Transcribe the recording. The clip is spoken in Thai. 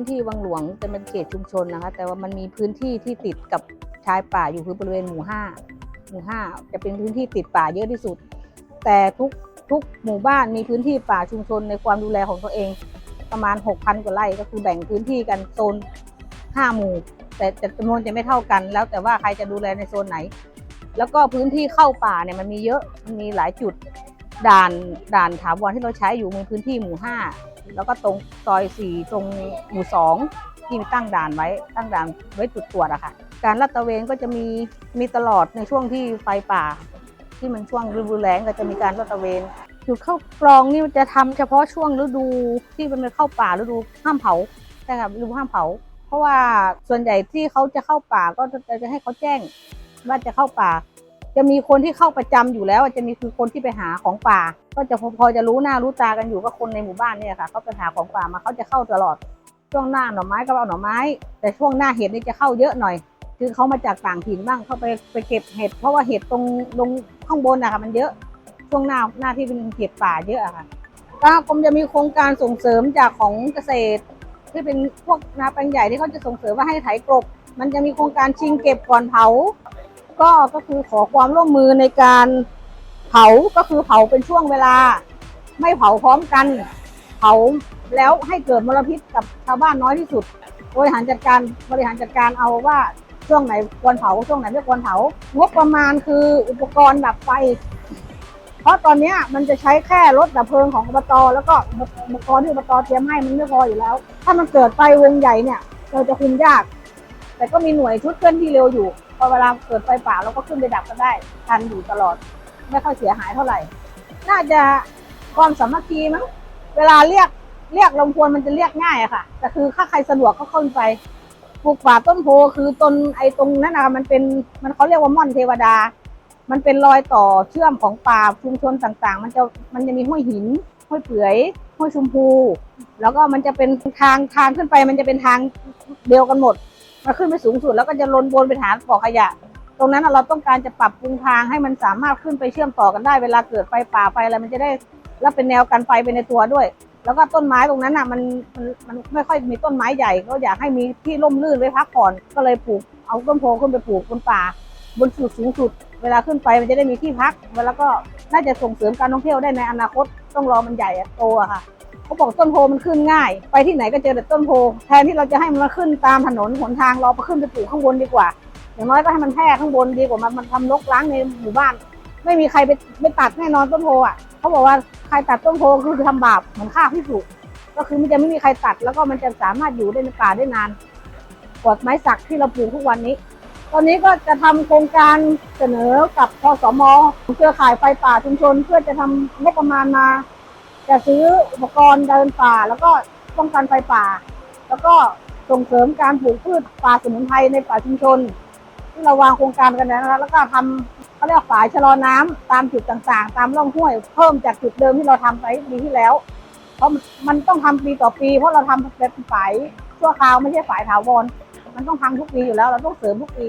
ื้นที่วังหลวงจะเป็นเขตชุมชนนะคะ แต่ว่ามันมีพื้นที่ที่ติดกับชายป่าอยู่คือบริเวณหมู่ห้าหมู่ห้าจะเป็นพื้นที่ติดป่าเยอะที่สุด แต่ทุกทุกหมู่บ้านมีพื้นที่ป่าชุมชนในความดูแลของตัวเอง ประมาณ 6,000 กว่าไร่ก็คือแบ่งพื้นที่กันโซน 5 หมู่ แต่จำนวนจะไม่เท่ากัน แล้วแต่ว่าใครจะดูแลในโซนไหน แล้วก็พื้นที่เข้าป่าเนี่ยมันมีเยอะมันมีหลายจุดด่านด่านถาวรที่เราใช้อยู่ในพื้นที่หมู่ 5 แล้วก็ตรงซอย4ตรงหมู่2ที่มีตั้งด่านไว้ตั้งด่านไว้จุดตรวจอะค่ะ การลาดตระเวนก็จะมีมีตลอดในช่วงที่ไฟป่า ที่มันช่วงฤดูแล้งก็จะมีการลาดตระเวนจุดเข้ากรองนี่จะทำเฉพาะช่วงฤดูที่มันเป็นเข้าป่าฤดูห้ามเผาใช่ค่ะฤดูห้ามเผา เพราะว่าส่วนใหญ่ที่เขาจะเข้าป่าก็จะให้เขาแจ้งว่าจะเข้าป่า จะมีคนที่เข้าประจำอยู่แล้วจะมีคือคนที่ไปหาของป่า ก็จะพอจะรู้หน้ารู้ตากันอยู่ก็คนในหมู่บ้านเนี่ยค่ะเขาไปหาของป่ามาเขาจะเข้าตลอดช่วงหน้าหน่อไม้ก็เอาหน่อไม้ แต่ช่วงหน้าเห็ดนี่จะเข้าเยอะหน่อย คือเขามาจากต่างถิ่นบ้างเขาไปไปเก็บเห็ดเพราะว่าเห็ดตรงตรงข้างบนอะค่ะมันเยอะช่วงหน้าหน้าที่เป็นเห็ดป่าเยอะอะค่ะทางกรมจะมีโครงการส่งเสริมจากของเกษตร ที่เป็นพวกนาแปลงใหญ่ที่เขาจะส่งเสริมว่าให้ไถกลบมันจะมีโครงการชิงเก็บก่อนเผา ก็ก็คือขอความร่วมมือในการเผาก็คือเผาเป็นช่วงเวลา ไม่เผาพร้อมกัน เผาแล้วให้เกิดมลพิษกับชาวบ้านน้อยที่สุด บริหารจัดการบริหารจัดการเอาว่าช่วงไหนควรเผาช่วงไหนไม่ควรเผางบประมาณคืออุปกรณ์ดับไฟ เพราะตอนนี้มันจะใช้แค่รถดับเพลิงของอบตแล้วก็อุปกรณ์ที่อบตเตรียมให้มันไม่พออยู่แล้ว ถ้ามันเกิดไฟวงใหญ่เนี่ย เราจะคุมยาก แต่ก็มีหน่วยชุดเคลื่อนที่เร็วอยู่ พอเวลาเกิดไฟป่าเราก็ขึ้นไปดับกันได้ทันอยู่ตลอด ไม่ค่อยเสียหายเท่าไหร่ น่าจะความสามัคคีมั้งเวลาเรียกเรียกลมพวนมันจะเรียกง่ายอะค่ะ แต่คือถ้าใครสะดวกก็เข้าไปปลูกป่าต้นโพคือต้นไอ้ตรงนั้นนะมันเป็นมันเขาเรียกว่าม่อนเทวดา มันเป็นรอยต่อเชื่อมของป่าชุมชนต่างๆ มันจะมันจะมีห้วยหินห้วยเปื่อยห้วยชมพู แล้วก็มันจะเป็นทางทางขึ้นไป มันจะเป็นทางเดียวกันหมด มันขึ้นไปสูงสุดแล้วก็จะลนวนไปหาบ่อขยะ ตรงนั้นเราต้องการจะปรับปรุงทางให้มันสามารถขึ้นไปเชื่อมต่อกันได้ เวลาเกิดไฟป่าไฟอะไรมันจะได้แล้วเป็นแนวกันไฟไปในตัวด้วย แล้วก็ต้นไม้ตรงนั้นน่ะมันมันมันไม่ค่อยมีต้นไม้ใหญ่ก็อยากให้มีที่ร่มรื่นไว้พักผ่อนก็เลยปลูกเอาต้นโพขึ้นไปปลูกบนป่า บนสุดสูงสุด เวลาขึ้นไปมันจะได้มีที่พักแล้วก็น่าจะส่งเสริมการท่องเที่ยวได้ในอนาคตต้องรอมันใหญ่โตอะค่ะ เขาบอกต้นโพมันขึ้นง่าย ไปที่ไหนก็เจอแต่ต้นโพ แทนที่เราจะให้มันมาขึ้นตามถนนหนทางเราไปขึ้นไปปลูกข้างบนดีกว่า อย่างน้อยก็ให้มันแพร่ข้างบนดีกว่ามันมันทำรกร้างในหมู่บ้าน ไม่มีใครไปไปตัดแน่นอนต้นโพอะเขาบอกว่าใครตัดต้นโพคือทำบาปเหมือนฆ่าพิสุก็คือมันจะไม่มีใครตัดแล้วก็มันจะสามารถอยู่ได้ในป่าได้นานกว่าไม้สักที่เราปลูกทุกวันนี้ ตอนนี้ก็จะทำโครงการเสนอกับพสมเครือข่ายไฟป่าชุมชน เพื่อจะทำงบประมาณมา จะซื้ออุปกรณ์เดินป่า แล้วก็ป้องกันไฟป่า แล้วก็ส่งเสริมการปลูกพืชป่าสมุนไพรในป่าชุมชน ที่เราวางโครงการกันนะคะแล้วก็ทำเขาเรียกฝายชะลอน้ำตามจุดต่างๆ ตามร่องห้วย เพิ่มจากจุดเดิมที่เราทำไปปีที่แล้ว เพราะมันต้องทำปีต่อปี เพราะเราทำเป็นฝายชั่วคราวไม่ใช่ฝายถาวรมันต้องทำทุกปีอยู่แล้วเราต้องเสริมทุกปี